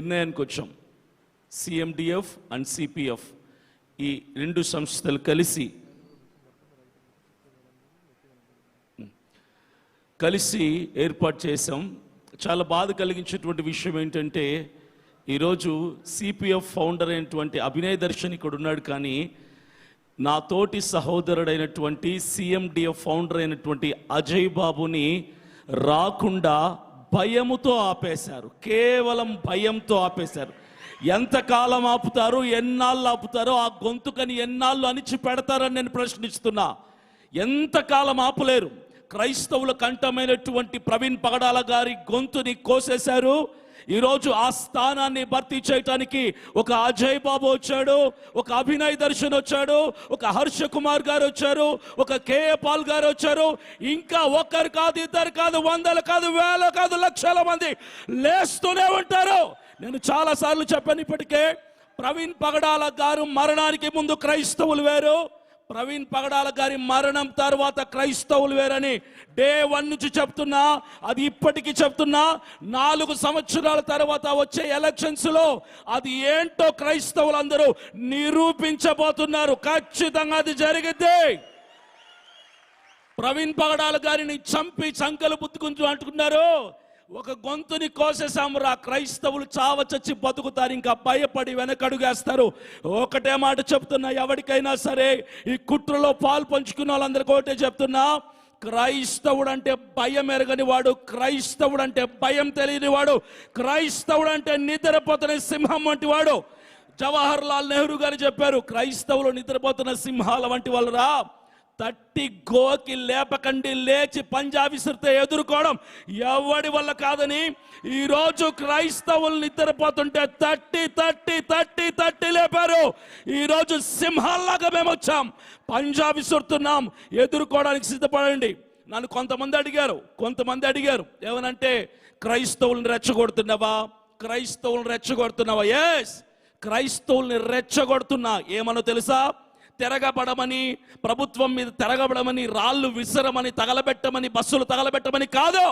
నిర్ణయానికి వచ్చాం CMDF and CPF ఈ రెండు సంస్థలు కలిసి కలిసి ఏర్పాటు చేశాం. చాలా బాధ కలిగించేటువంటి విషయం ఏంటంటే ఈరోజు సిపిఎఫ్ ఫౌండర్ అయినటువంటి అభినయ దర్శన్ ఇక్కడ ఉన్నాడు కానీ నా తోటి సహోదరుడైనటువంటి సిఎండిఎఫ్ ఫౌండర్ అయినటువంటి అజయ్ బాబుని రాకుండా భయముతో ఆపేశారు. కేవలం భయంతో ఆపేశారు. ఎంతకాలం ఆపుతారు ఎన్నాళ్ళు ఆపుతారో ఆ గొంతుకని ఎన్నాళ్ళు అణిచి పెడతారని నేను ప్రశ్నిస్తున్నా. ఎంతకాలం ఆపలేరు. క్రైస్తవుల కంఠమైనటువంటి ప్రవీణ్ పగడాల గారి గొంతుని కోసేశారు. ఈరోజు ఆ స్థానాన్ని భర్తీ చేయటానికి ఒక అజయ్ బాబు వచ్చాడు ఒక అభినయ్ దర్శన్ వచ్చాడు ఒక హర్ష కుమార్ గారు వచ్చారు ఒక కేఏ పాల్ గారు వచ్చారు. ఇంకా ఒక్కరు కాదు ఇద్దరు కాదు వందలు కాదు వేల కాదు లక్షల మంది లేస్తూనే ఉంటారు. నేను చాలాసార్లు చెప్పాను ఇప్పటికే ప్రవీణ్ పగడాల గారు మరణానికి ముందు క్రైస్తవులు వేరు. ప్రవీణ్ పగడాల గారి మరణం తర్వాత క్రైస్తవులు వేరని డే వన్ నుంచి చెప్తున్నా అది ఇప్పటికీ చెప్తున్నా నాలుగు సంవత్సరాల తర్వాత వచ్చే ఎలక్షన్స్లో అది ఏంటో క్రైస్తవులందరూ నిరూపించబోతున్నారు. ఖచ్చితంగా అది జరిగితే ప్రవీణ్ పగడాల గారిని చంపి చంకలు బుద్దుకుంటూ అంటున్నారు. ఒక గొంతుని కోసేసామురా క్రైస్తవులు చావ చచ్చి బతుకుతారు ఇంకా భయపడి వెనకడుగేస్తారు. ఒకటే మాట చెప్తున్నా ఎవరికైనా సరే ఈ కుట్రలో పాలు పంచుకున్న వాళ్ళందరికీ ఒకటే చెప్తున్నా క్రైస్తవుడు అంటే భయం ఎరగని వాడు క్రైస్తవుడు అంటే భయం తెలియని వాడు క్రైస్తవుడు అంటే నిద్రపోతున్న సింహం వంటి వాడు. జవహర్ లాల్ నెహ్రూ గారు చెప్పారు క్రైస్తవులు నిద్రపోతున్న సింహాల వంటి వాళ్ళు రా తట్టి గోకి లేపకండి లేచి పంజా విసిరితే ఎదుర్కోవడం ఎవడి వల్ల కాదని ఈరోజు క్రైస్తవులు నిద్రపోతుంటే తట్టి తట్టి తట్టి తట్టి లేపారు. ఈరోజు సింహాల్లాగా మేము వచ్చాం. పంజా విసురుతున్నాం. ఎదుర్కోవడానికి సిద్ధపడండి. నన్ను కొంతమంది అడిగారు. కొంతమంది అడిగారు. ఏమనంటే క్రైస్తవుల్ని రెచ్చగొడుతున్నావా? క్రైస్తవుల్ని రెచ్చగొడుతున్నావా? ఎస్ క్రైస్తవుల్ని రెచ్చగొడుతున్నా. ఏమనో తెలుసా? తిరగబడమని ప్రభుత్వం మీద తిరగబడమని రాళ్ళు విసరమని తగలబెట్టమని బస్సులు తగలబెట్టమని కాదు.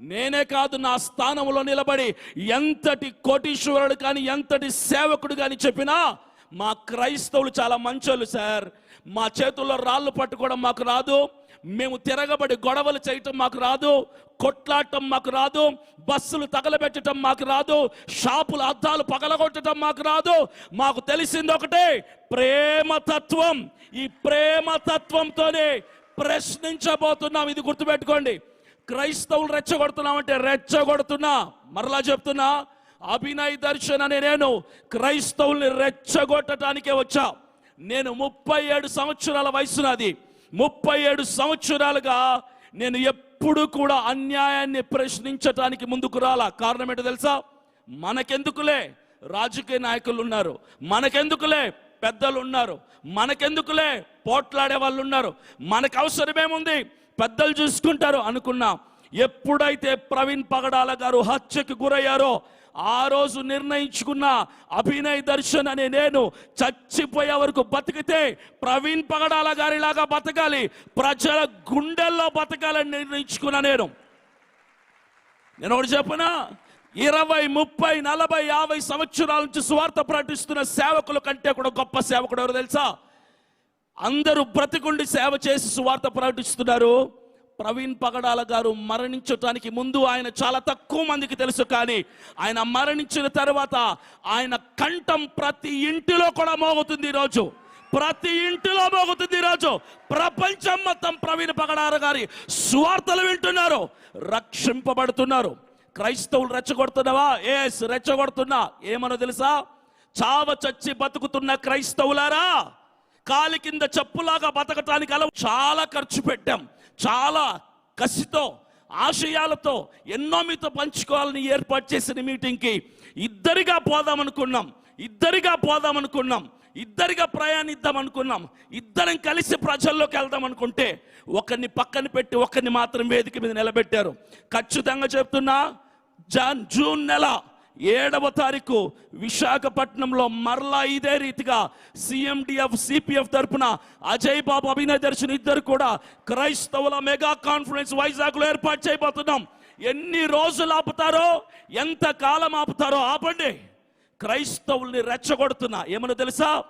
నేనే కాదు నా స్థానంలో నిలబడి ఎంతటి కోటీశ్వరుడు కానీ ఎంతటి సేవకుడు కానీ చెప్పినా మా క్రైస్తవులు చాలా మంచోళ్ళు సార్. మా చేతుల్లో రాళ్ళు పట్టుకోవడం మాకు రాదు. మేము తిరగబడి గొడవలు చేయటం మాకు రాదు కొట్లాడటం మాకు రాదు బస్సులు తగలబెట్టడం మాకు రాదు షాపుల అద్దాలు పగలగొట్టడం మాకు రాదు. మాకు తెలిసింది ఒకటే ప్రేమ తత్వం. ఈ ప్రేమ తత్వంతోనే ప్రశ్నించబోతున్నాం. ఇది గుర్తుపెట్టుకోండి. క్రైస్తవులు రెచ్చగొడుతున్నామంటే రెచ్చగొడుతున్నా. మరలా చెప్తున్నా అభినయ్ దర్శన్ అనే నేను క్రైస్తవుల్ని రెచ్చగొట్టడానికే వచ్చా. నేను ముప్పై ఏడు సంవత్సరాల వయసు నాది ముప్పై ఏడు సంవత్సరాలుగా నేను ఎప్పుడు కూడా అన్యాయాన్ని ప్రశ్నించటానికి ముందుకు రాలా. కారణం ఏంటో తెలుసా? మనకెందుకులే? రాజకీయ నాయకులు ఉన్నారు. మనకెందుకులే? పెద్దలు ఉన్నారు. మనకెందుకులే? పోట్లాడే వాళ్ళు ఉన్నారు. మనకు అవసరమేముంది పెద్దలు చూసుకుంటారు అనుకున్నా. ఎప్పుడైతే ప్రవీణ్ పగడాల గారు హత్యకు గురయ్యారో ఆ రోజు నిర్ణయించుకున్న అభినయ్ దర్శన్ అనే నేను చచ్చిపోయే వరకు బతికితే ప్రవీణ్ పగడాల గారిలాగా బతకాలి ప్రజల గుండెల్లో బతకాలని నిర్ణయించుకున్నా నేను. నేను ఒకటి చెప్పనా? ఇరవై ముప్పై నలభై యాభై సంవత్సరాల నుంచి స్వార్థ ప్రకటిస్తున్న సేవకుల కంటే కూడా గొప్ప సేవకుడు ఎవరు తెలుసా? అందరూ బ్రతికుండి సేవ చేసి సువార్త ప్రకటిస్తున్నారు. ప్రవీణ్ పగడాల గారు మరణించటానికి ముందు ఆయన చాలా తక్కువ మందికి తెలుసు కానీ ఆయన మరణించిన తర్వాత ఆయన కంఠం ప్రతి ఇంటిలో కూడా మోగుతుంది ఈరోజు. ప్రతి ఇంటిలో మోగుతుంది ఈరోజు. ప్రపంచం మొత్తం ప్రవీణ్ పగడాల గారి స్వార్థలు వింటున్నారు. రక్షింపబడుతున్నారు. క్రైస్తవులు రెచ్చగొడుతున్నావా? ఏస్ రెచ్చగొడుతున్నా. ఏమనో తెలుసా? చావ చచ్చి బతుకుతున్న క్రైస్తవులారా? కాలి కింద చెప్పులాగా బతకటానికి అలా చాలా ఖర్చు పెట్టాం. చాలా కసితో ఆశయాలతో ఎన్నో మీతో పంచుకోవాలని ఏర్పాటు చేసిన మీటింగ్కి ఇద్దరిగా పోదామనుకున్నాం. ఇద్దరిగా పోదామనుకున్నాం. ఇద్దరిగా ప్రయాణిద్దాం అనుకున్నాం ఇద్దరం కలిసి ప్రజల్లోకి వెళ్దాం అనుకుంటే ఒకరిని పక్కన పెట్టి ఒకరిని మాత్రం వేదిక మీద నిలబెట్టారు. ఖచ్చితంగా చెప్తున్నా జాన్ జూన్ నెల ఏడవ తారీఖు విశాఖపట్నంలో మరలా ఇదే రీతిగా సిఎండిఎఫ్ సిపిఎఫ్ తరపున అజయ్ బాబు అభినయ దర్శన్ ఇద్దరు కూడా క్రైస్తవుల మెగా కాన్ఫరెన్స్ వైజాగ్లో ఏర్పాటు చేయబోతున్నాం. ఎన్ని రోజులు ఆపుతారో ఎంత కాలం ఆపుతారో ఆపండి. క్రైస్తవుల్ని రెచ్చగొడుతున్నా. ఏమన్నా తెలుసా?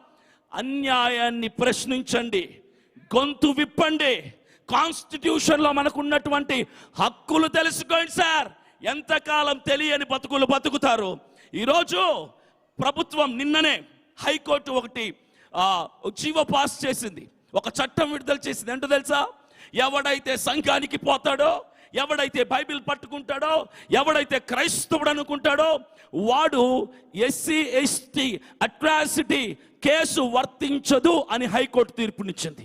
అన్యాయాన్ని ప్రశ్నించండి. గొంతు విప్పండి. కాన్స్టిట్యూషన్లో మనకు ఉన్నటువంటి హక్కులు తెలుసుకోండి సార్. ఎంతకాలం తెలియని బతుకులు బతుకుతారు? ఈరోజు ప్రభుత్వం నిన్ననే హైకోర్టు ఒకటి జీవ జీవో పాస్ చేసింది. ఒక చట్టం విడుదల చేసింది. ఏంటో తెలుసా? ఎవడైతే సంఘానికి పోతాడో ఎవడైతే బైబిల్ పట్టుకుంటాడో ఎవడైతే క్రైస్తవుడు అనుకుంటాడో వాడు ఎస్సీ ఎస్టీ అట్రాసిటీ కేసు వర్తించదు అని హైకోర్టు తీర్పునిచ్చింది.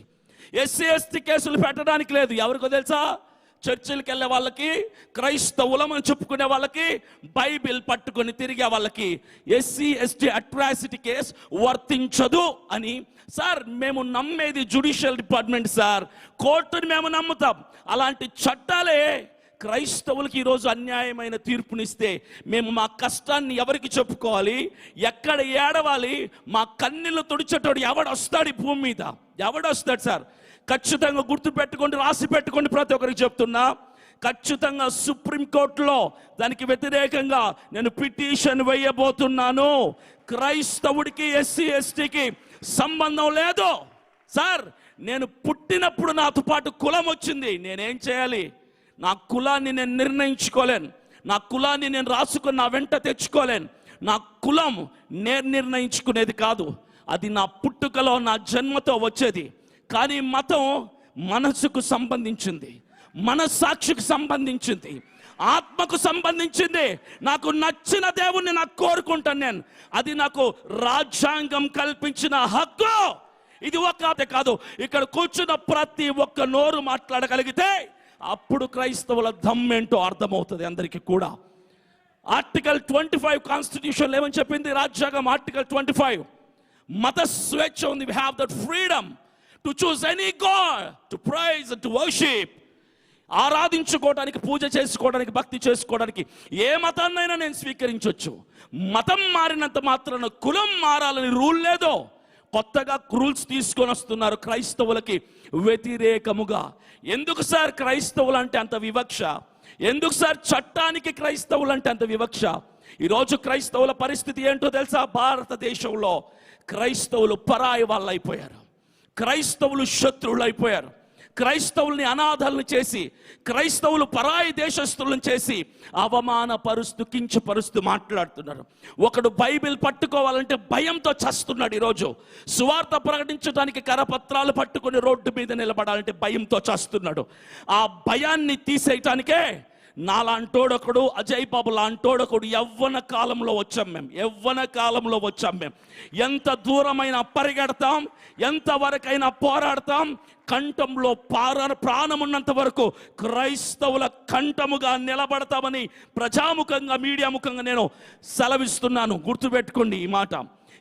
ఎస్సీ ఎస్టీ కేసులు పెట్టడానికి లేదు. ఎవరికో తెలుసా? చర్చిలకు వెళ్ళే వాళ్ళకి క్రైస్తవులం అని చెప్పుకునే వాళ్ళకి బైబిల్ పట్టుకొని తిరిగే వాళ్ళకి ఎస్సీ ఎస్టీ అట్రాసిటీ కేస్ వర్తించదు అని. సార్ మేము నమ్మేది జుడిషియల్ డిపార్ట్మెంట్ సార్. కోర్టుని మేము నమ్ముతాం. అలాంటి చట్టాలే క్రైస్తవులకి ఈరోజు అన్యాయమైన తీర్పునిస్తే మేము మా కష్టాన్ని ఎవరికి చెప్పుకోవాలి? ఎక్కడ ఏడవాలి? మా కన్నీళ్ళు తుడిచేటోడు ఎవడొస్తాడు ఈ భూమి మీద? ఎవడొస్తాడు సార్? ఖచ్చితంగా గుర్తు పెట్టుకోండి రాసి పెట్టుకోండి ప్రతి ఒక్కరికి చెప్తున్నా. ఖచ్చితంగా సుప్రీంకోర్టులో దానికి వ్యతిరేకంగా నేను పిటిషన్ వేయబోతున్నాను. క్రైస్తవుడికి ఎస్సీ ఎస్టీకి సంబంధం లేదు. సార్ నేను పుట్టినప్పుడు నాతో పాటు కులం వచ్చింది. నేనేం చేయాలి? నా కులాన్ని నేను నిర్ణయించుకోలేను. నా కులాన్ని నేను రాసుకుని నా వెంట తెచ్చుకోలేను. నా కులం నేను నిర్ణయించుకునేది కాదు. అది నా పుట్టుకలో నా జన్మతో వచ్చేది. కానీ మతం మనసుకు సంబంధించింది మనస్సాక్షికి సంబంధించింది ఆత్మకు సంబంధించింది. నాకు నచ్చిన దేవుణ్ణి నాకు కోరుకుంటాను నేను. అది నాకు రాజ్యాంగం కల్పించిన హక్కు. ఇది ఒక్క కాదు ఇక్కడ కూర్చున్న ప్రతి ఒక్క నోరు మాట్లాడగలిగితే అప్పుడు క్రైస్తవుల దమ్మేంటో అర్థమవుతుంది అందరికీ కూడా. ఆర్టికల్ ట్వంటీ ఫైవ్ కాన్స్టిట్యూషన్ ఏమని చెప్పింది? రాజ్యాంగం ఆర్టికల్ ట్వంటీ ఫైవ్ మత స్వేచ్ఛ ఉంది. We have that freedom to choose any god to praise to worship ఆరాధించుకోవడానికి పూజ చేసుకోవడానికి భక్తి చేసుకోవడానికి ఏ మతాన్నైనా నేను స్వీకరించవచ్చు మతం మారినంత మాత్రాన కులం మారాలని రూల్ లేదో కొత్తగా రూల్స్ తీసుకొని వస్తున్నారు క్రైస్తవులకి వ్యతిరేకముగా. ఎందుకు సార్ క్రైస్తవులు అంటే అంత వివక్ష? ఎందుకు సార్ చట్టానికి క్రైస్తవులు అంటే అంత వివక్ష? ఈరోజు క్రైస్తవుల పరిస్థితి ఏంటో తెలుసా? భారతదేశంలో క్రైస్తవులు పరాయి వాళ్ళు అయిపోయారు క్రైస్తవులు శత్రువులు అయిపోయారు. క్రైస్తవుల్ని అనాథలను చేసి క్రైస్తవులు పరాయి దేశస్తులను చేసి అవమానపరుస్తూ కించపరుస్తూ మాట్లాడుతున్నారు. ఒకడు బైబిల్ పట్టుకోవాలంటే భయంతో చస్తున్నాడు ఈరోజు. సువార్త ప్రకటించడానికి కరపత్రాలు పట్టుకొని రోడ్డు మీద నిలబడాలంటే భయంతో చస్తున్నాడు. ఆ భయాన్ని తీసేయటానికే నాలాంటోడొకడు అజయ్ బాబు లాంటోడొకడు యవ్వన కాలంలో వచ్చాం మేము యవ్వన కాలంలో వచ్చాం మేము ఎంత దూరమైనా పరిగెడతాం ఎంత వరకైనా పోరాడతాం కంఠంలో పార ప్రాణమున్నంత వరకు క్రైస్తవుల కంఠముగా నిలబడతామని ప్రజాముఖంగా మీడియా ముఖంగా నేను సెలవిస్తున్నాను. గుర్తుపెట్టుకోండి ఈ మాట.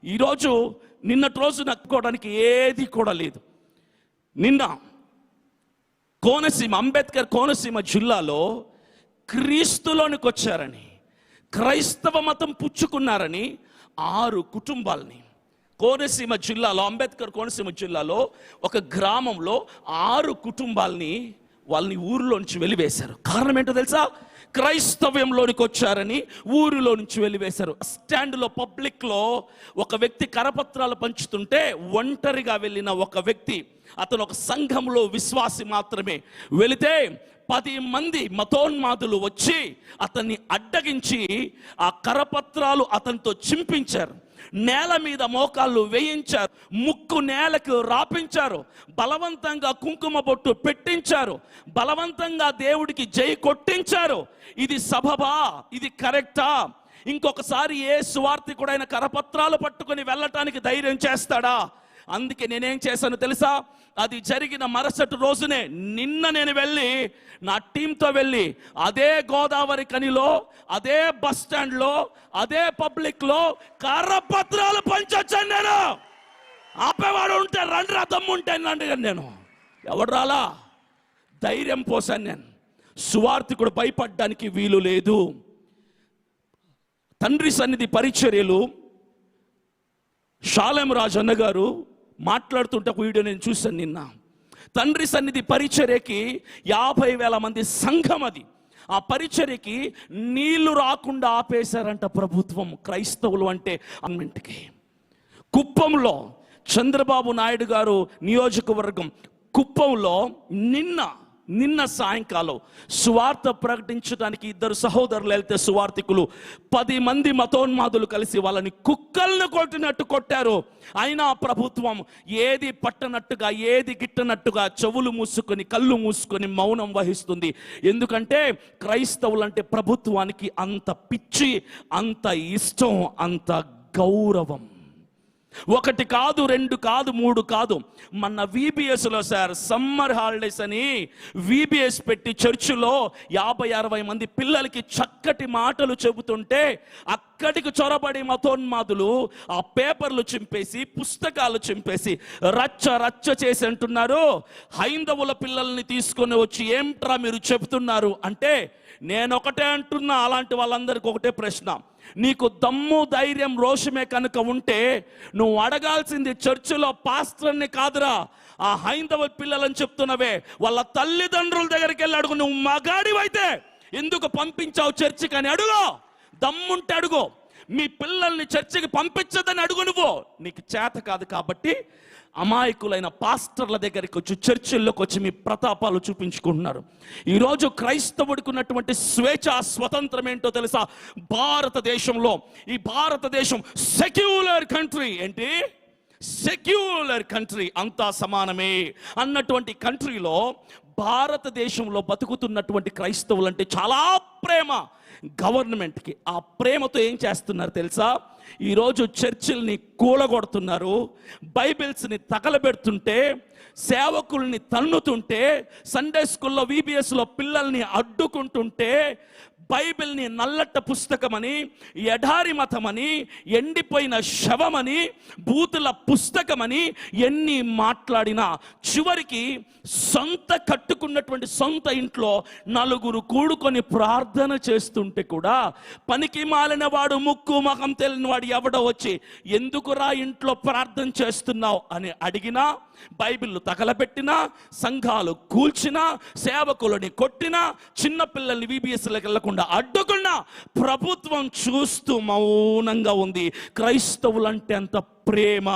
ఈరోజు నిన్నటి రోజు నక్కుకోవడానికి ఏది కూడా లేదు. నిన్న కోనసీమ అంబేద్కర్ కోనసీమ జిల్లాలో క్రీస్తులోనికి వచ్చారని క్రైస్తవ మతం పుచ్చుకున్నారని ఆరు కుటుంబాలని. కోనసీమ జిల్లాలో అంబేద్కర్ కోనసీమ జిల్లాలో ఒక గ్రామంలో ఆరు కుటుంబాలని వాళ్ళని ఊరిలో నుంచి వెలివేశారు. కారణం ఏంటో తెలుసా? క్రైస్తవ్యంలోనికి వచ్చారని ఊరిలో నుంచి వెలివేశారు. స్టాండ్లో పబ్లిక్లో ఒక వ్యక్తి కరపత్రాలు పంచుతుంటే ఒంటరిగా వెళ్ళిన ఒక వ్యక్తి అతను ఒక సంఘంలో విశ్వాసి మాత్రమే. వెళితే పది మంది మతోన్మాదులు వచ్చి అతన్ని అడ్డగించి ఆ కరపత్రాలు అతనితో చింపించారు. నేల మీద మోకాళ్ళు వేయించారు. ముక్కు నేలకు రాపించారు. బలవంతంగా కుంకుమ బొట్టు పెట్టించారు. బలవంతంగా దేవుడికి జై కొట్టించారు. ఇది సభబా ఇది కరెక్టా? ఇంకొకసారి ఏ సువార్థికుడైన కరపత్రాలు పట్టుకొని వెళ్ళటానికి ధైర్యం చేస్తాడా? అందుకే నేనేం చేశాను తెలుసా? అది జరిగిన మరుసటి రోజునే నిన్న నేను వెళ్ళి నా టీంతో వెళ్ళి అదే గోదావరి కనిలో అదే బస్ స్టాండ్లో అదే పబ్లిక్లో కర్రపత్రాలు పంచొచ్చాను నేను. ఆపేవాడు ఉంటే రండి రా దమ్ము ఉంటాను రండి నేను. ఎవడు రాలా? ధైర్యం పోసాను నేను. సువార్థికుడు భయపడ్డానికి వీలు లేదు. తండ్రి సన్నిధి పరిచర్యలు షాలెం రాజన్న అన్నగారు మాట్లాడుతుంటే ఒక వీడియో నేను చూశాను నిన్న. తండ్రి సన్నిధి పరిచర్యకి యాభై వేల మంది సంఘం అది. ఆ పరిచర్యకి నీళ్ళు రాకుండా ఆపేశారంట ప్రభుత్వం క్రైస్తవులు అంటే అన్నింటికి. కుప్పంలో చంద్రబాబు నాయుడు గారు నియోజకవర్గం కుప్పంలో నిన్న నిన్న సాయంకాలం సువార్త ప్రకటించడానికి ఇద్దరు సహోదరులు వెళ్తే సువార్థికులు పది మంది మతోన్మాదులు కలిసి వాళ్ళని కుక్కల్ని కొట్టినట్టు కొట్టారు. అయినా ప్రభుత్వం ఏది పట్టనట్టుగా ఏది గిట్టనట్టుగా చెవులు మూసుకొని కళ్ళు మూసుకొని మౌనం వహిస్తుంది. ఎందుకంటే క్రైస్తవులంటే ప్రభుత్వానికి అంత పిచ్చి అంత ఇష్టం అంత గౌరవం. ఒకటి కాదు రెండు కాదు మూడు కాదు. మన విబిఎస్లో సార్ సమ్మర్ హాలిడేస్ అని విబిఎస్ పెట్టి చర్చిలో యాభై అరవై మంది పిల్లలకి చక్కటి మాటలు చెబుతుంటే అక్కడికి చొరబడి మతోన్మాదులు ఆ పేపర్లు చింపేసి పుస్తకాలు చింపేసి రచ్చ రచ్చ చేసి అంటున్నారు. హైందవుల పిల్లల్ని తీసుకొని వచ్చి ఏంట్రా మీరు చెబుతున్నారు అంటే నేను ఒకటే అంటున్నా అలాంటి వాళ్ళందరికీ ఒకటే ప్రశ్న. నీకు దమ్ము ధైర్యం రోషమే కనుక ఉంటే నువ్వు అడగాల్సింది చర్చిలో పాస్టర్ని కాదురా. ఆ హైందవ పిల్లలని చెప్తున్నవే వాళ్ళ తల్లిదండ్రుల దగ్గరికి వెళ్ళి అడుగు నువ్వు మగాడివైతే ఎందుకు పంపించావు చర్చికి అని అడుగు. దమ్ముంటే అడుగు. మీ పిల్లల్ని చర్చికి పంపించదని అడుగు నువ్వు. నీకు చేత కాదు కాబట్టి అమాయకులైన పాస్టర్ల దగ్గరికి వచ్చి చర్చిల్లోకి వచ్చి మీ ప్రతాపాలు చూపించుకుంటున్నారు. ఈరోజు క్రైస్తవుడికి ఉన్నటువంటి స్వేచ్ఛ స్వతంత్రం ఏంటో తెలుసా? భారతదేశంలో ఈ భారతదేశం సెక్యులర్ కంట్రీ ఏంటి? సెక్యులర్ కంట్రీ అంతా సమానమే అన్నటువంటి కంట్రీలో భారతదేశంలో బతుకుతున్నటువంటి క్రైస్తవులు అంటే చాలా ప్రేమ. గవర్నమెంట్కి ఆ ప్రేమతో ఏం చేస్తున్నారు తెలుసా? ఈరోజు చర్చిల్ని కూలగొడుతున్నారు బైబిల్స్ని తగలబెడుతుంటే సేవకుల్ని తన్నుతుంటే సండే స్కూల్లో విబిఎస్లో పిల్లల్ని అడ్డుకుంటుంటే బైబిల్ని నల్లట్ట పుస్తకమని ఎడారి మతమని ఎండిపోయిన శవమని బూతుల పుస్తకమని ఎన్ని మాట్లాడినా చివరికి సొంత కట్టుకున్నటువంటి సొంత ఇంట్లో నలుగురు కూడుకొని ప్రార్థన చేస్తుంటే కూడా పనికి మాలిన వాడు ముక్కు మకం తెలియని వాడు ఎవడో వచ్చి ఎందుకురా ఇంట్లో ప్రార్థన చేస్తున్నావు? అని అడిగినా బైబిల్ తగలబెట్టినా సంఘాలు కూల్చినా సేవకులని కొట్టినా చిన్నపిల్లల్ని విబిఎస్లకు వెళ్ళకుండా అడ్డుకున్నా ప్రభుత్వం చూస్తూ మౌనంగా ఉంది. క్రైస్తవులంటే అంత ప్రేమ.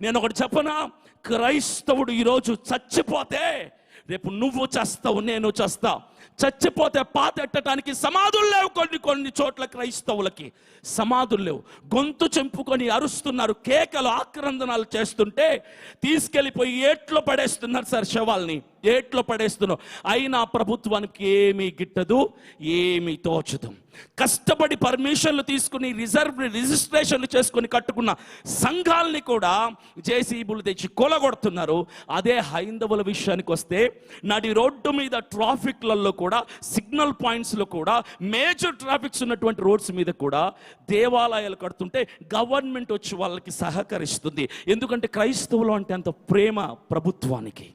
నేను ఒకటి చెప్పనా? క్రైస్తవుడు ఈరోజు చచ్చిపోతే రేపు నువ్వు చేస్తావు నేను చేస్తావు చచ్చిపోతే పాతెట్టడానికి సమాధులు లేవు కొన్ని కొన్ని చోట్ల క్రైస్తవులకి. సమాధులు లేవు. గొంతు చెంపుకొని అరుస్తున్నారు కేకలు ఆక్రందనాలు చేస్తుంటే తీసుకెళ్ళిపోయి ఏట్లో పడేస్తున్నారు సార్ శవాల్ని. గేట్లో పడేస్తున్నావు. అయినా ప్రభుత్వానికి ఏమీ గిట్టదు ఏమీ తోచదు. కష్టపడి పర్మిషన్లు తీసుకుని రిజర్వ్ రిజిస్ట్రేషన్లు చేసుకుని కట్టుకున్న సంఘాలని కూడా జేసీబులు తెచ్చి కొలగొడుతున్నారు. అదే హైందవుల విషయానికి వస్తే నడి రోడ్డు మీద ట్రాఫిక్లలో కూడా సిగ్నల్ పాయింట్స్లో కూడా మేజర్ ట్రాఫిక్స్ ఉన్నటువంటి రోడ్స్ మీద కూడా దేవాలయాలు కడుతుంటే గవర్నమెంట్ వచ్చి వాళ్ళకి సహకరిస్తుంది. ఎందుకంటే క్రైస్తవులు అంటే అంత ప్రేమ ప్రభుత్వానికి.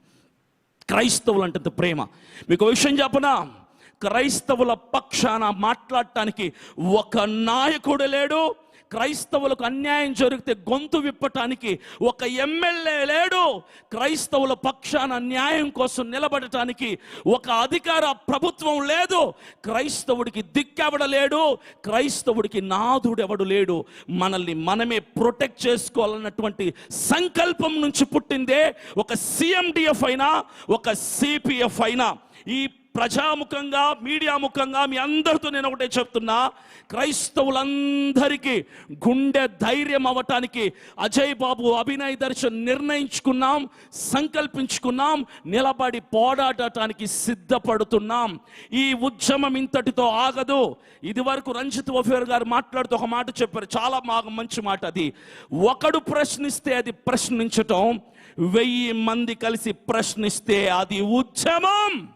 క్రైస్తవులు అంటే ప్రేమ. మీకు విషయం చెప్పనా? క్రైస్తవుల పక్షాన మాట్లాడటానికి ఒక నాయకుడు లేడు క్రైస్తవులకు అన్యాయం జరిగితే గొంతు విప్పటానికి ఒక ఎమ్మెల్యే లేడు. క్రైస్తవుల పక్షాన న్యాయం కోసం నిలబడటానికి ఒక అధికార ప్రభుత్వం లేదు. క్రైస్తవుడికి దిక్కెవడ లేడు. క్రైస్తవుడికి నాదుడెవడు లేడు. మనల్ని మనమే ప్రొటెక్ట్ చేసుకోవాలన్నటువంటి సంకల్పం నుంచి పుట్టిందే ఒక సిఎండిఎఫ్ అయినా ఒక సిపిఎఫ్ అయినా. ఈ ప్రజాముఖంగా మీడియా ముఖంగా మీ అందరితో నేను ఒకటే చెప్తున్నా. క్రైస్తవులందరికీ గుండె ధైర్యం అవ్వటానికి అజయ్ బాబు అభినయ్ దర్శన్ నిర్ణయించుకున్నాం సంకల్పించుకున్నాం నిలబడి పోరాడటానికి సిద్ధపడుతున్నాం. ఈ ఉద్యమం ఇంతటితో ఆగదు. ఇది వరకు రంజిత్ ఒఫేర్ గారు మాట్లాడుతూ ఒక మాట చెప్పారు. చాలా బాగా మంచి మాట అది. ఒకడు ప్రశ్నిస్తే అది ప్రశ్నించటం వెయ్యి మంది కలిసి ప్రశ్నిస్తే అది ఉద్యమం.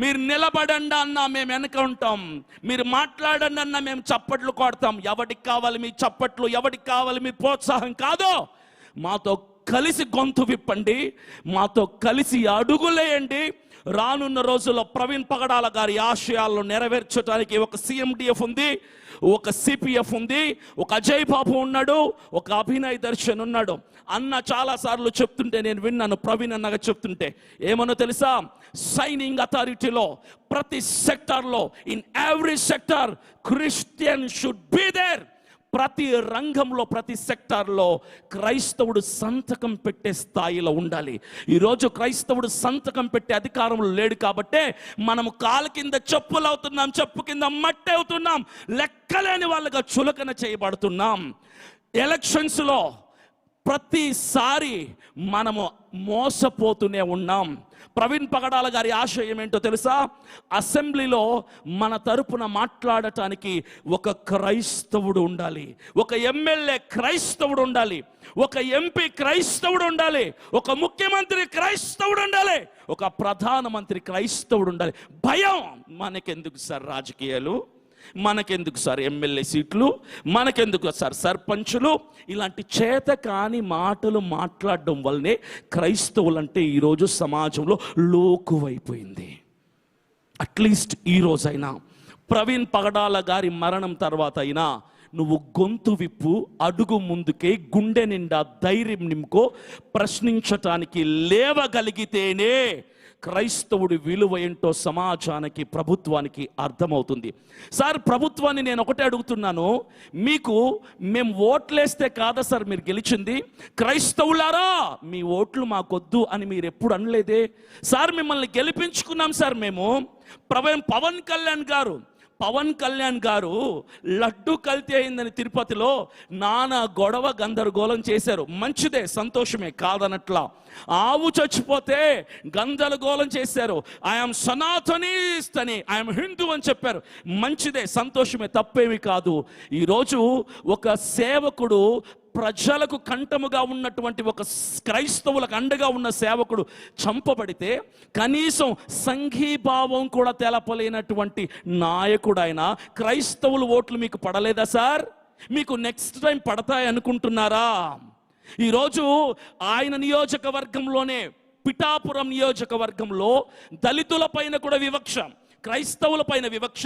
మీరు నిలబడండి అన్న మేము వెనక ఉంటాం. మీరు మాట్లాడండి అన్న మేము చప్పట్లు కొడతాం. ఎవడికి కావాలి మీ చప్పట్లు ఎవడికి కావాలి మీ ప్రోత్సాహం కాదో మాతో కలిసి గొంతు విప్పండి మాతో కలిసి అడుగులేయండి రానున్న రోజుల్లో ప్రవీణ్ పగడాల గారి ఆశయాలను నెరవేర్చడానికి ఒక సిఎండిఎఫ్ ఉంది ఒక సిపిఎఫ్ ఉంది ఒక అజయ్ బాబు ఉన్నాడు ఒక అభినయ్ దర్శన్ ఉన్నాడు. అన్న చాలా సార్లు చెప్తుంటే నేను విన్నాను ప్రవీణ్ అన్నగా చెప్తుంటే. ఏమనో తెలుసా? సైనింగ్ అథారిటీలో ప్రతి సెక్టార్లో in every sector Christian should be there ప్రతి రంగంలో ప్రతి సెక్టార్లో క్రైస్తవుడు సంతకం పెట్టే స్థాయిలో ఉండాలి. ఈరోజు క్రైస్తవుడు సంతకం పెట్టే అధికారంలో లేడు కాబట్టే మనము కాలు కింద చెప్పులు అవుతున్నాం చెప్పు కింద మట్టి అవుతున్నాం లెక్కలేని వాళ్ళగా చులకన చేయబడుతున్నాం. ఎలక్షన్స్లో ప్రతిసారి మనము మోసపోతూనే ఉన్నాం. ప్రవీణ్ పగడాల గారి ఆశయం ఏంటో తెలుసా? అసెంబ్లీలో మన తరపున మాట్లాడటానికి ఒక క్రైస్తవుడు ఉండాలి. ఒక ఎమ్మెల్యే క్రైస్తవుడు ఉండాలి. ఒక ఎంపీ క్రైస్తవుడు ఉండాలి. ఒక ముఖ్యమంత్రి క్రైస్తవుడు ఉండాలి. ఒక ప్రధానమంత్రి క్రైస్తవుడు ఉండాలి. భయం మనకెందుకు సార్ రాజకీయాలు? మనకెందుకు సార్ ఎమ్మెల్యే సీట్లు? మనకెందుకు సార్ సర్పంచులు? ఇలాంటి చేత కాని మాటలు మాట్లాడడం వల్లనే క్రైస్తవులంటే ఈరోజు సమాజంలో లోకువైపోయింది. అట్లీస్ట్ ఈరోజైనా ప్రవీణ్ పగడాల గారి మరణం తర్వాత అయినా నువ్వు గొంతు విప్పు అడుగు ముందుకే గుండె నిండా ధైర్యం నింపుకో ప్రశ్నించటానికి లేవగలిగితేనే క్రైస్తవుడి విలువ ఏంటో సమాజానికి ప్రభుత్వానికి అర్థమవుతుంది. సార్ ప్రభుత్వాన్ని నేను ఒకటే అడుగుతున్నాను. మీకు మేము ఓట్లేస్తే కాదా సార్ మీరు గెలిచింది? క్రైస్తవులారా మీ ఓట్లు మాకొద్దు అని మీరు ఎప్పుడు అనలేదే? సార్ మిమ్మల్ని గెలిపించుకున్నాం సార్ మేము. ప్రవీణ్ పవన్ కళ్యాణ్ గారు పవన్ కళ్యాణ్ గారు లడ్డు కల్తీ అయిందని తిరుపతిలో నానా గొడవ గందరగోళం చేశారు. మంచిదే సంతోషమే కాదనట్లా. ఆవు చచ్చిపోతే గందరగోళం చేశారు. ఐఎమ్ సనాతనీస్ట్ అని ఐఎమ్ హిందూ అని చెప్పారు. మంచిదే సంతోషమే తప్పేమి కాదు. ఈరోజు ఒక సేవకుడు ప్రజలకు కంఠముగా ఉన్నటువంటి ఒక క్రైస్తవులకు అండగా ఉన్న సేవకుడు చంపబడితే కనీసం సంఘీభావం కూడా తెలపలేనటువంటి నాయకుడు ఆయన క్రైస్తవుల ఓట్లు మీకు పడలేదా సార్? మీకు నెక్స్ట్ టైం పడతాయి అనుకుంటున్నారా? ఈరోజు ఆయన నియోజకవర్గంలోనే పిఠాపురం నియోజకవర్గంలో దళితుల పైన కూడా వివక్షం. క్రైస్తవుల పైన వివక్ష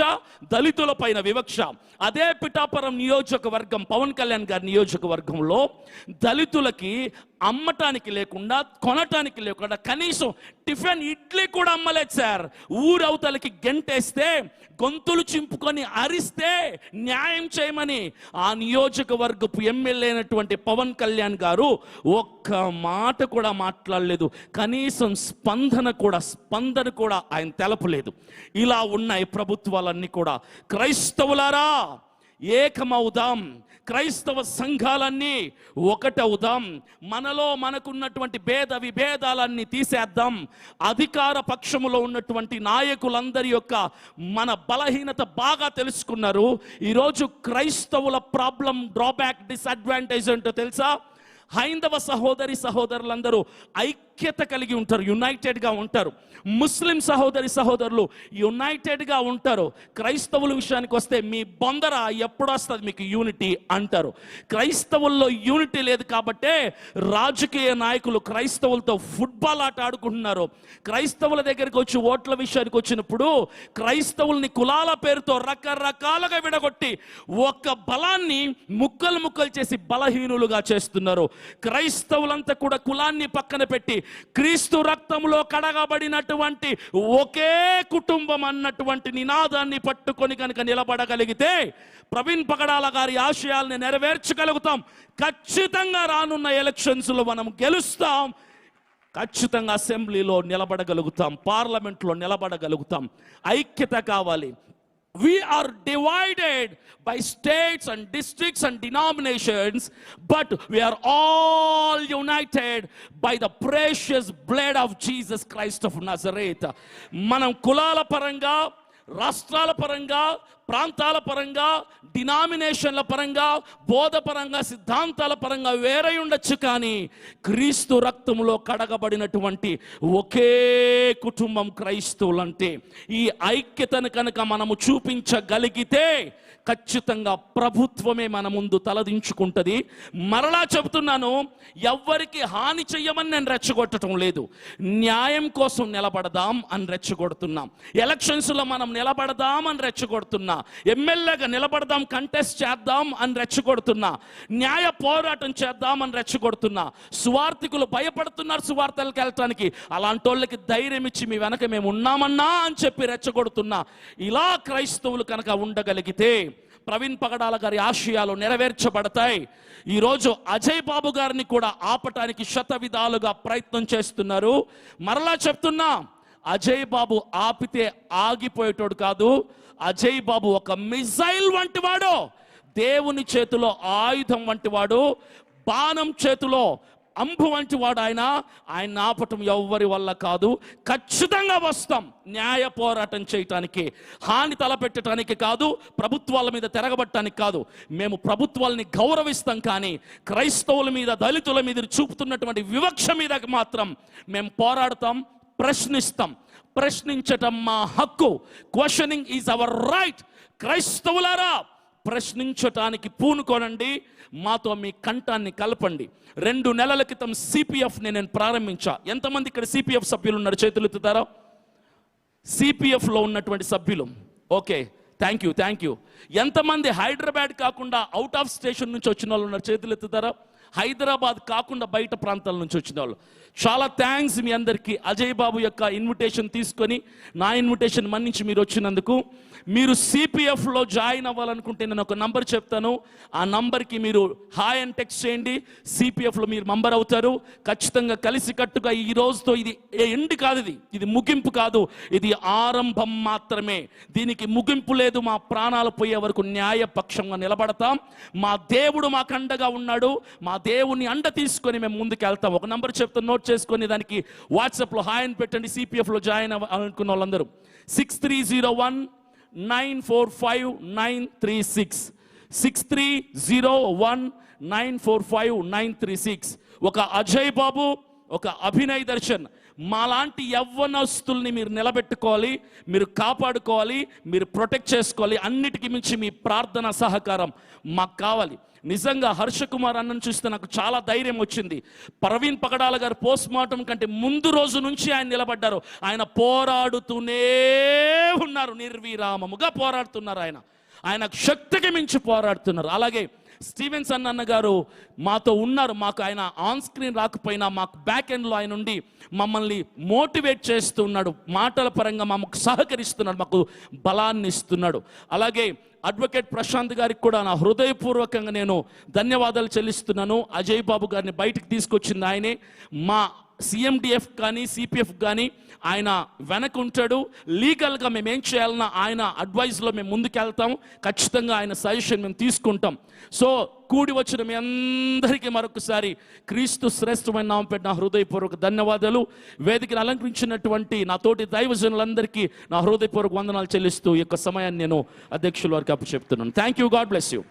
దళితుల పైన వివక్ష. అదే పిఠాపురం నియోజకవర్గం పవన్ కళ్యాణ్ గారి నియోజకవర్గంలో దళితులకి అమ్మటానికి లేకుండా కొనటానికి లేకుండా కనీసం టిఫిన్ ఇడ్లీ కూడా అమ్మలేదు సార్. ఊరవతలకి గెంటేస్తే గొంతులు చింపుకొని అరిస్తే న్యాయం చేయమని ఆ నియోజకవర్గపు ఎమ్మెల్యే అయినటువంటి పవన్ కళ్యాణ్ గారు ఒక్క మాట కూడా మాట్లాడలేదు. కనీసం స్పందన కూడా స్పందన కూడా ఆయన తెలపలేదు. ఇలా ఉన్నాయి ప్రభుత్వాలన్నీ కూడా. క్రైస్తవులారా ఏకమవుదాం. క్రైస్తవ సంఘాలన్నీ ఒకటవుదాం. మనలో మనకున్నటువంటి భేద విభేదాలన్నీ తీసేద్దాం. అధికార పక్షములో ఉన్నటువంటి నాయకులందరి యొక్క మన బలహీనత బాగా తెలుసుకున్నారు. ఈరోజు క్రైస్తవుల ప్రాబ్లం డ్రాబ్యాక్ డిసడ్వాంటేజ్ ఏంటో తెలుసా? హైందవ సహోదరి సహోదరులందరూ ఐక్యత కలిగి ఉంటారు యునైటెడ్గా ఉంటారు. ముస్లిం సహోదరి సహోదరులు యునైటెడ్గా ఉంటారు. క్రైస్తవుల విషయానికి వస్తే మీ బొందర ఎప్పుడు వస్తుంది మీకు యూనిటీ అంటారు. క్రైస్తవుల్లో యూనిటీ లేదు కాబట్టే రాజకీయ నాయకులు క్రైస్తవులతో ఫుట్బాల్ ఆట ఆడుకుంటున్నారు. క్రైస్తవుల దగ్గరికి వచ్చి ఓట్ల విషయానికి వచ్చినప్పుడు క్రైస్తవుల్ని కులాల పేరుతో రకరకాలుగా విడగొట్టి ఒక బలాన్ని ముక్కలు ముక్కలు చేసి బలహీనులుగా చేస్తున్నారు. క్రైస్తవులంతా కూడా కులాన్ని పక్కన పెట్టి క్రీస్తు రక్తంలో కడగబడినటువంటి ఒకే కుటుంబం అన్నటువంటి నినాదాన్ని పట్టుకొని కనుక నిలబడగలిగితే ప్రవీణ్ పగడాల గారి ఆశయాల్ని నెరవేర్చగలుగుతాం. ఖచ్చితంగా రానున్న ఎలక్షన్స్లో మనం గెలుస్తాం. ఖచ్చితంగా అసెంబ్లీలో నిలబడగలుగుతాం. పార్లమెంట్లో నిలబడగలుగుతాం. ఐక్యత కావాలి. we are divided by states and districts and denominations but we are all united by the precious blood of jesus christ of nazareth మనం కులాల పరంగా రాష్ట్రాల పరంగా ప్రాంతాల పరంగా డినామినేషన్ల పరంగా బోధ పరంగా సిద్ధాంతాల పరంగా వేరై ఉండొచ్చు కానీ క్రీస్తు రక్తంలో కడగబడినటువంటి ఒకే కుటుంబం క్రైస్తవులంటే ఈ ఐక్యతను కనుక మనము చూపించగలిగితే ఖచ్చితంగా ప్రభుత్వమే మన ముందు తలదించుకుంటది. మరలా చెబుతున్నాను ఎవ్వరికి హాని చెయ్యమని నేను రెచ్చగొట్టడం లేదు. న్యాయం కోసం నిలబడదాం అని రెచ్చగొడుతున్నాం. ఎలక్షన్స్లో మనం నిలబడదాం అని రెచ్చగొడుతున్నాం. ఎమ్మెల్యేగా నిలబడదాం కంటెస్ట్ చేద్దాం అని రెచ్చగొడుతున్నా. న్యాయ పోరాటం చేద్దాం అని రెచ్చగొడుతున్నా. సువార్థికులు భయపడుతున్నారు సువార్తలకు వెళ్ళటానికి. అలాంటి వాళ్ళకి ధైర్యం ఇచ్చి మీ వెనక మేము ఉన్నామన్నా అని చెప్పి రెచ్చగొడుతున్నా. ఇలా క్రైస్తవులు కనుక ఉండగలిగితే ప్రవీణ్ పగడాల గారి ఆశయాలు నెరవేర్చబడతాయి. ఈరోజు అజయ్ బాబు గారిని కూడా ఆపటానికి శత విధాలుగా ప్రయత్నం చేస్తున్నారు. మరలా చెప్తున్నా అజయ్ బాబు ఆపితే ఆగిపోయేటోడు కాదు. అజయ్ బాబు ఒక మిసైల్ వంటి వాడు. దేవుని చేతిలో ఆయుధం వంటి వాడు. బాణం చేతిలో అంబు వంటి వాడు ఆయన. ఆయన ఆపటం ఎవ్వరి వల్ల కాదు. ఖచ్చితంగా వస్తాం. న్యాయ పోరాటం చేయటానికి హాని తలపెట్టడానికి కాదు. ప్రభుత్వాల మీద తిరగబట్టడానికి కాదు. మేము ప్రభుత్వాలని గౌరవిస్తాం కానీ క్రైస్తవుల మీద దళితుల మీద చూపుతున్నటువంటి వివక్ష మీద మాత్రం మేము పోరాడతాం. ప్రశ్నిస్తాం. ప్రశ్నించటం మా హక్కు. క్వశ్చనింగ్ ఈజ్ అవర్ రైట్ క్రైస్తవులారా ప్రశ్నించటానికి పూనుకోనండి. మాతో మీ కంఠాన్ని కలపండి. రెండు నెలల క్రితం సిపిఎఫ్ని నేను ప్రారంభించా. ఎంతమంది ఇక్కడ సిపిఎఫ్ సభ్యులు ఉన్నారు చేతులు ఎత్తుతారా? సిపిఎఫ్లో ఉన్నటువంటి సభ్యులు. Okay thank you thank you ఎంతమంది హైదరాబాద్ కాకుండా అవుట్ ఆఫ్ స్టేషన్ నుంచి వచ్చిన వాళ్ళు ఉన్నారు చేతులు ఎత్తుతారా? హైదరాబాద్ కాకుండా బయట ప్రాంతాల నుంచి వచ్చిన వాళ్ళు చాలా థ్యాంక్స్ మీ అందరికీ. అజయ్ బాబు యొక్క ఇన్విటేషన్ తీసుకొని నా ఇన్విటేషన్ మన్నించి మీరు వచ్చినందుకు. మీరు సిపిఎఫ్లో జాయిన్ అవ్వాలనుకుంటే నేను ఒక నంబర్ చెప్తాను. ఆ నంబర్కి మీరు హాయ్ అండ్ టెక్స్ట్ చేయండి. సిపిఎఫ్లో మీరు మెంబర్ అవుతారు. ఖచ్చితంగా కలిసి కట్టుగా ఈ రోజుతో ఇది ఎండ్ కాదు ఇది. ఇది ముగింపు కాదు. ఇది ఆరంభం మాత్రమే. దీనికి ముగింపు లేదు. మా ప్రాణాలు పోయే వరకు న్యాయపక్షంగా నిలబడతాం. మా దేవుడు మాకు అండగా ఉన్నాడు. మా దేవుని అండ తీసుకొని మేము ముందుకు వెళ్తాం ఒక నంబర్ చెప్తాను నోట్ చేసుకొని దానికి వాట్సాప్లో హాయ్ అని పెట్టండి. సిపిఎఫ్లో జాయిన్ అవ్వాలనుకున్న వాళ్ళందరూ. Six three zero one nine four five nine three six six three zero one nine four five nine three six ఒక అజయ్ బాబు ఒక అభినయ్ దర్శన్ మాలాంటి యవ్వనస్తుల్ని మీరు నిలబెట్టుకోవాలి మీరు కాపాడుకోవాలి మీరు ప్రొటెక్ట్ చేసుకోవాలి. అన్నిటికీ మించి మీ ప్రార్థన సహకారం మాకు కావాలి. నిజంగా హర్ష కుమార్ అన్నను చూస్తే నాకు చాలా ధైర్యం వచ్చింది. ప్రవీణ్ పగడాల గారు పోస్ట్ మార్టం కంటే ముందు రోజు నుంచి ఆయన నిలబడ్డారు. ఆయన పోరాడుతూనే ఉన్నారు. నిర్విరామముగా పోరాడుతున్నారు ఆయన. ఆయన శక్తికి మించి పోరాడుతున్నారు. అలాగే స్టీవెన్స్ అన్న గారు మాతో ఉన్నారు. మాకు ఆయన ఆన్ స్క్రీన్ రాకపోయినా మాకు బ్యాక్ ఎండ్లో ఆయన ఉండి మమ్మల్ని మోటివేట్ చేస్తున్నాడు. మాటల పరంగా మాకు సహకరిస్తున్నాడు. మాకు బలాన్ని ఇస్తున్నాడు. అలాగే అడ్వకేట్ ప్రశాంత్ గారికి కూడా నా హృదయపూర్వకంగా నేను ధన్యవాదాలు చెల్లిస్తున్నాను. అజయ్ బాబు గారిని బయటికి తీసుకొచ్చింది ఆయనే. మా సిఎండిఎఫ్ కానీ సిపిఎఫ్ కానీ ఆయన వెనక ఉంటాడు లీగల్గా మేము ఏం చేయాలన్నా ఆయన అడ్వైస్లో మేము ముందుకెళ్తాం. ఖచ్చితంగా ఆయన సజెషన్ మేము తీసుకుంటాం. సో కూడి వచ్చిన మీ అందరికీ మరొకసారి క్రీస్తు శ్రేష్టమైన నామం పెట్టిన హృదయపూర్వక ధన్యవాదాలు. వేదికను అలంకరించినటువంటి నా తోటి దైవజనులందరికీ నా హృదయపూర్వక వందనాలు చెల్లిస్తూ ఈ యొక్క సమయాన్ని నేను అధ్యక్షుల వారికి అప్పు చెప్తున్నాను thank you god bless you